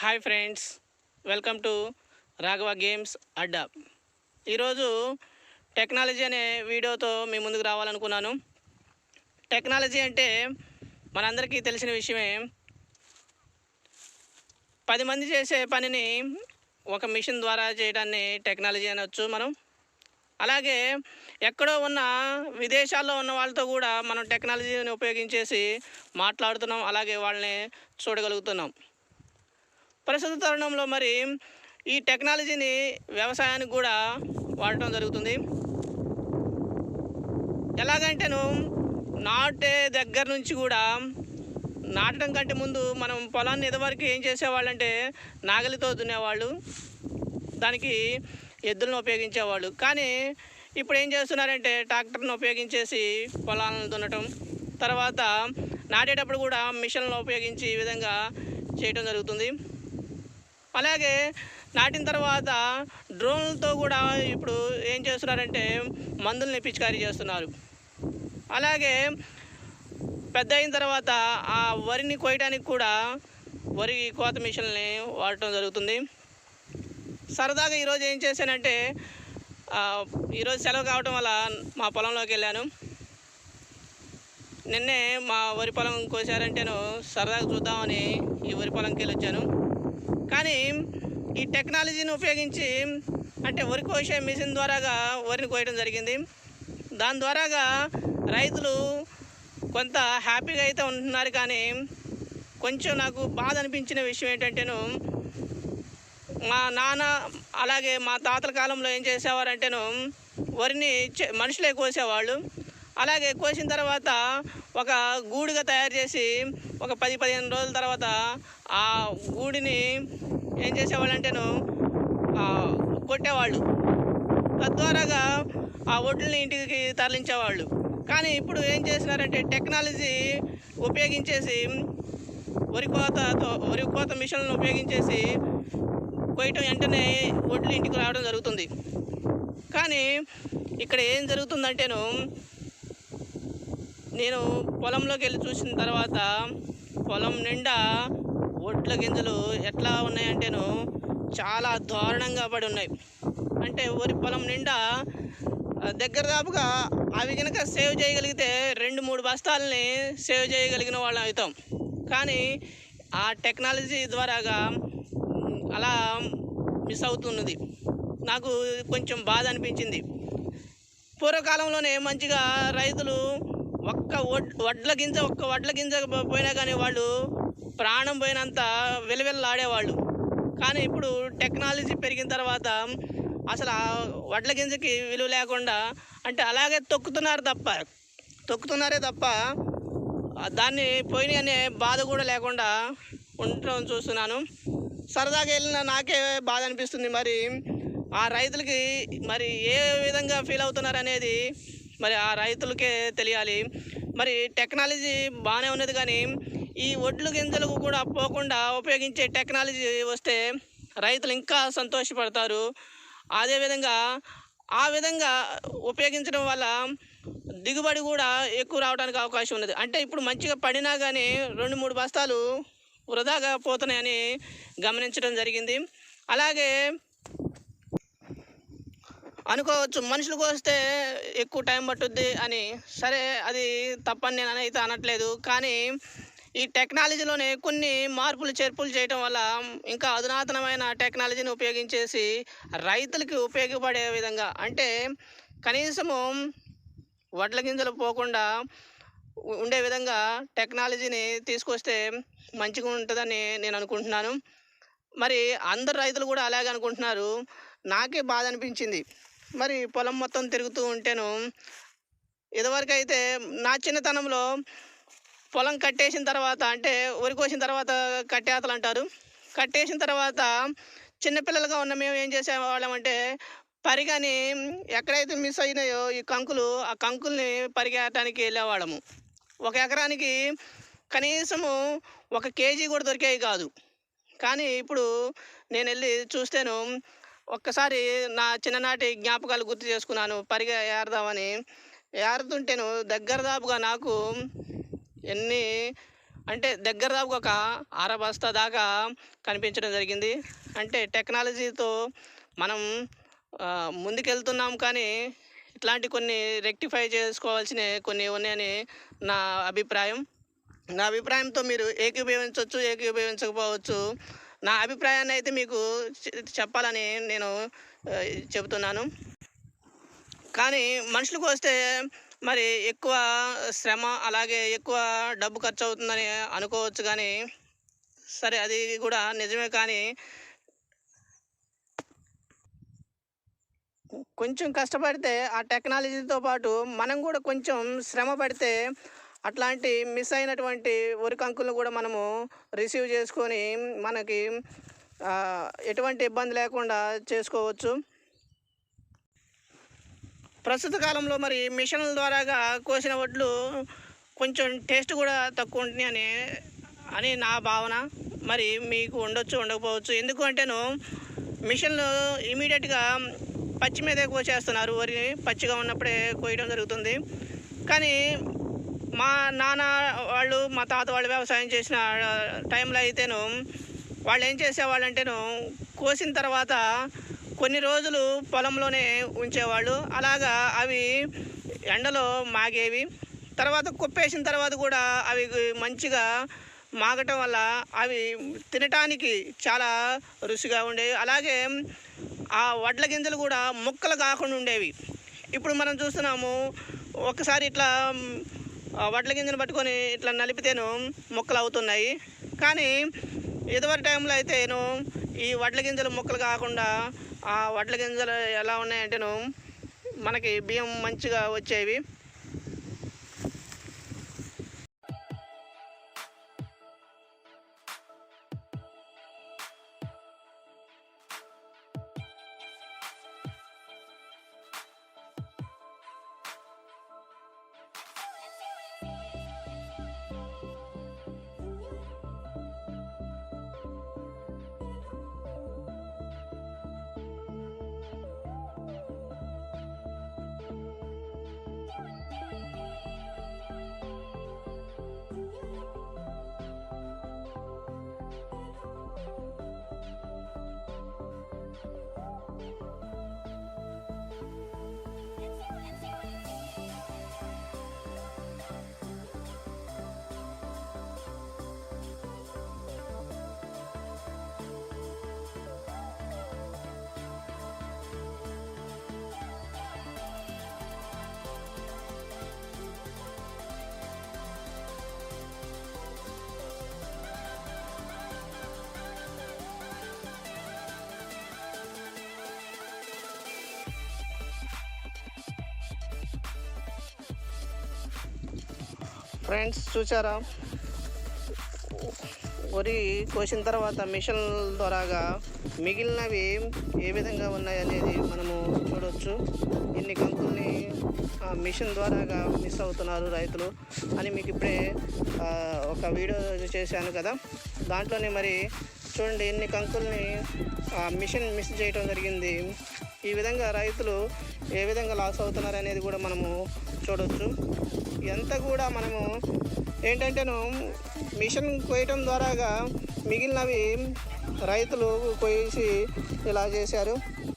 Hi friends welcome to Raghava games అడ్డా. ఈరోజు technology అనే వీడియోతో మీ ముందుకు రావాలనుకున్నాను. టెక్నాలజీ అంటే మనందరికీ తెలిసిన విషయమే. పది మంది చేసే పనిని ఒక మిషన్ ద్వారా చేయడాన్ని టెక్నాలజీ అనొచ్చు మనం. అలాగే ఎక్కడో ఉన్న విదేశాల్లో ఉన్న వాళ్ళతో కూడా మనం టెక్నాలజీని ఉపయోగించేసి మాట్లాడుతున్నాం అలాగే వాళ్ళని చూడగలుగుతున్నాం. ప్రస్తుత తరుణంలో మరి ఈ టెక్నాలజీని వ్యవసాయానికి కూడా వాడటం జరుగుతుంది. ఎలాగంటేను నాటే దగ్గర నుంచి కూడా నాటడం కంటే ముందు మనం పొలాన్ని ఎదవరకు ఏం చేసేవాళ్ళంటే నాగలితో దున్నేవాళ్ళు దానికి ఎద్దులను ఉపయోగించేవాళ్ళు. కానీ ఇప్పుడు ఏం చేస్తున్నారంటే ట్రాక్టర్ను ఉపయోగించేసి పొలాలను దున్నటం తర్వాత నాటేటప్పుడు కూడా మిషన్లను ఉపయోగించి ఈ విధంగా చేయటం జరుగుతుంది. అలాగే నాటిన తర్వాత డ్రోన్లతో కూడా ఇప్పుడు ఏం చేస్తున్నారంటే మందుల్ని పిచికారీ చేస్తున్నారు. అలాగే పెద్ద అయిన తర్వాత ఆ వరిని కోయడానికి కూడా వరి కోత మిషన్ని వాడటం జరుగుతుంది. సరదాగా ఈరోజు ఏం చేశానంటే ఈరోజు సెలవు కావడం వల్ల మా పొలంలోకి వెళ్ళాను. నిన్నే మా వరి పొలం కోసారంటేను సరదాగా చూద్దామని ఈ వరి పొలంకి వెళ్ళి వచ్చాను కానీ ఈ టెక్నాలజీని ఉపయోగించి అంటే వరి కోసే మిషన్ ద్వారాగా వరిని కోయడం జరిగింది. దాని ద్వారాగా రైతులు కొంత హ్యాపీగా అయితే ఉంటున్నారు కానీ కొంచెం నాకు బాధ అనిపించిన విషయం ఏంటంటేను మా నాన్న అలాగే మా తాతల కాలంలో ఏం చేసేవారంటేను వరిని మనుషులే కోసేవాళ్ళు. అలాగే కోసిన తర్వాత ఒక గూడుగా తయారు చేసి ఒక పది పదిహేను రోజుల తర్వాత ఆ గూడిని ఏం చేసేవాళ్ళంటేను కొట్టేవాళ్ళు. తద్వారాగా ఆ ఒడ్లని ఇంటికి తరలించేవాళ్ళు. కానీ ఇప్పుడు ఏం చేసినారంటే టెక్నాలజీ ఉపయోగించేసి వరి కోతతో వరి కోత మిషన్లను ఉపయోగించేసి కొయ్యటం వెంటనే ఒడ్లు ఇంటికి రావడం జరుగుతుంది. కానీ ఇక్కడ ఏం జరుగుతుందంటేను నేను పొలంలోకి వెళ్ళి చూసిన తర్వాత పొలం నిండా ఒడ్ల గింజలు ఎట్లా ఉన్నాయంటేను చాలా దారుణంగా పడి ఉన్నాయి. అంటే వరి పొలం నిండా దగ్గర దాపుగా అవి కనుక సేవ్ చేయగలిగితే రెండు మూడు బస్తాలని సేవ్ చేయగలిగిన వాళ్ళం అవుతాం. కానీ ఆ టెక్నాలజీ ద్వారాగా అలా మిస్ అవుతున్నది. నాకు కొంచెం బాధ అనిపించింది. పూర్వకాలంలోనే మంచిగా రైతులు ఒక్క వడ్ల గింజ ఒక్క వడ్ల గింజ పోయినా కానీ వాళ్ళు ప్రాణం పోయినంత వెలువెల్లాడేవాళ్ళు. కానీ ఇప్పుడు టెక్నాలజీ పెరిగిన తర్వాత అసలు ఆ వడ్ల గింజకి విలువ లేకుండా అంటే అలాగే తొక్కుతున్నారు తప్ప తొక్కుతున్నారే తప్ప దాన్ని పోయినాయి అనే బాధ కూడా లేకుండా ఉండటం చూస్తున్నాను. సరదాగా వెళ్ళిన నాకే బాధ అనిపిస్తుంది. మరి ఆ రైతులకి మరి ఏ విధంగా ఫీల్ అవుతున్నారు అనేది మరి ఆ రైతులకే తెలియాలి. మరి టెక్నాలజీ బాగానే ఉన్నది కానీ ఈ ఒడ్లు గింజలకు కూడా పోకుండా ఉపయోగించే టెక్నాలజీ వస్తే రైతులు ఇంకా సంతోషపడతారు. అదేవిధంగా ఆ విధంగా ఉపయోగించడం వల్ల దిగుబడి కూడా ఎక్కువ రావడానికి అవకాశం ఉన్నది. అంటే ఇప్పుడు మంచిగా పడినా కానీ రెండు మూడు బస్తాలు వృధాగా పోతున్నాయని గమనించడం జరిగింది. అలాగే అనుకోవచ్చు. మనుషులకు వస్తే ఎక్కువ టైం పట్టుద్ది అని. సరే అది తప్పని నేను అయితే అనట్లేదు. కానీ ఈ టెక్నాలజీలోనే కొన్ని మార్పులు చేర్పులు చేయటం వల్ల ఇంకా అధునాతనమైన టెక్నాలజీని ఉపయోగించేసి రైతులకి ఉపయోగపడే విధంగా అంటే కనీసము వడ్ల గింజలు పోకుండా ఉండే విధంగా టెక్నాలజీని తీసుకొస్తే మంచిగా ఉంటుందని నేను అనుకుంటున్నాను. మరి అందరు రైతులు కూడా అలాగే అనుకుంటున్నారు. నాకే బాధ అనిపించింది. మరి పొలం మొత్తం తిరుగుతూ ఉంటేను ఇదివరకు అయితే నా చిన్నతనంలో పొలం కట్టేసిన తర్వాత అంటే వరి కోసిన తర్వాత కట్టేతలు అంటారు. కట్టేసిన తర్వాత చిన్నపిల్లలుగా ఉన్న మేము ఏం చేసేవాళ్ళం అంటే పరిగని ఎక్కడైతే మిస్ అయినాయో ఈ కంకులు ఆ కంకుల్ని పరిగెట్టడానికి వెళ్ళేవాళ్ళము. ఒక ఎకరానికి కనీసము ఒక కేజీ కూడా దొరికేవి కాదు. కానీ ఇప్పుడు నేను వెళ్ళి చూస్తేను ఒక్కసారి నా చిన్ననాటి జ్ఞాపకాలు గుర్తు చేసుకున్నాను. పరిగె ఏరదామని. ఏరుతుంటేను దగ్గర దాపుగా నాకు ఎన్ని అంటే దగ్గర దాపు ఒక అర బస్తా దాకా కనిపించడం జరిగింది. అంటే టెక్నాలజీతో మనం ముందుకెళ్తున్నాం కానీ ఇట్లాంటి కొన్ని రెక్టిఫై చేసుకోవాల్సిన కొన్ని ఉన్నాయని నా అభిప్రాయం. నా అభిప్రాయంతో మీరు ఏకీభవించవచ్చు ఏకీభవించకపోవచ్చు. నా అభిప్రాయాన్ని అయితే మీకు చెప్పాలని నేను చెబుతున్నాను. కానీ మనుషులకు వస్తే మరి ఎక్కువ శ్రమ అలాగే ఎక్కువ డబ్బు ఖర్చు అవుతుందని అనుకోవచ్చు కానీ సరే అది కూడా నిజమే కానీ కొంచెం కష్టపడితే ఆ టెక్నాలజీతో పాటు మనం కూడా కొంచెం శ్రమ పడితే అట్లాంటి మిస్ అయినటువంటి వరి కంకులను కూడా మనము రిసీవ్ చేసుకొని మనకి ఎటువంటి ఇబ్బంది లేకుండా చేసుకోవచ్చు. ప్రస్తుత కాలంలో మరి మిషన్ల ద్వారాగా కోసిన వడ్లు కొంచెం టేస్ట్ కూడా తక్కువ ఉంటుంది అని అని నా భావన. మరి మీకు ఉండొచ్చు ఉండకపోవచ్చు. ఎందుకు అంటేను మిషన్లు ఇమీడియట్గా పచ్చి మీదే కోసేస్తున్నారు. వరి పచ్చిగా ఉన్నప్పుడే కోయడం జరుగుతుంది. కానీ మా నాన్న వాళ్ళు మా తాత వాళ్ళు వ్యవసాయం చేసిన టైంలో అయితేను వాళ్ళు ఏం చేసేవాళ్ళంటేను కోసిన తర్వాత కొన్ని రోజులు పొలంలోనే ఉంచేవాళ్ళు. అలాగా అవి ఎండలో మాగేవి. తర్వాత కుప్పేసిన తర్వాత కూడా అవి మంచిగా మాగటం వల్ల అవి తినటానికి చాలా రుచిగా ఉండేవి. అలాగే ఆ వడ్ల గింజలు కూడా ముక్కలు కాకుండా ఉండేవి. ఇప్పుడు మనం చూస్తున్నాము ఒకసారి ఇట్లా వడ్ల గింజలు పట్టుకొని ఇట్లా నలిపితేను ముక్కలు అవుతున్నాయి. కానీ ఇదివరి టైంలో అయితేను ఈ వడ్ల గింజలు ముక్కలు కాకుండా ఆ వడ్ల గింజలు ఎలా ఉన్నాయంటేను మనకి బియ్యం మంచిగా వచ్చేవి. ఫ్రెండ్స్ చూసారా? వరి కోసిన తర్వాత మిషన్ ద్వారాగా మిగిలినవి ఏ విధంగా ఉన్నాయనేది మనము చూడవచ్చు ఇన్ని కంకుల్ని ఆ మిషన్ ద్వారాగా మిస్ అవుతున్నారు రైతులు అని మీకు ఇప్పుడే ఒక వీడియో చేశాను కదా. దాంట్లోనే మరి చూడండి ఎన్ని కంకుల్ని మిషన్ మిస్ చేయడం జరిగింది. ఈ విధంగా రైతులు ఏ విధంగా లాస్ అవుతున్నారు అనేది కూడా మనము చూడవచ్చు ఎంత కూడా మనము ఏంటంటేను మిషన్ కోయటం ద్వారాగా మిగిలినవి రైతులు కొయ్యేసి ఇలా చేశారు.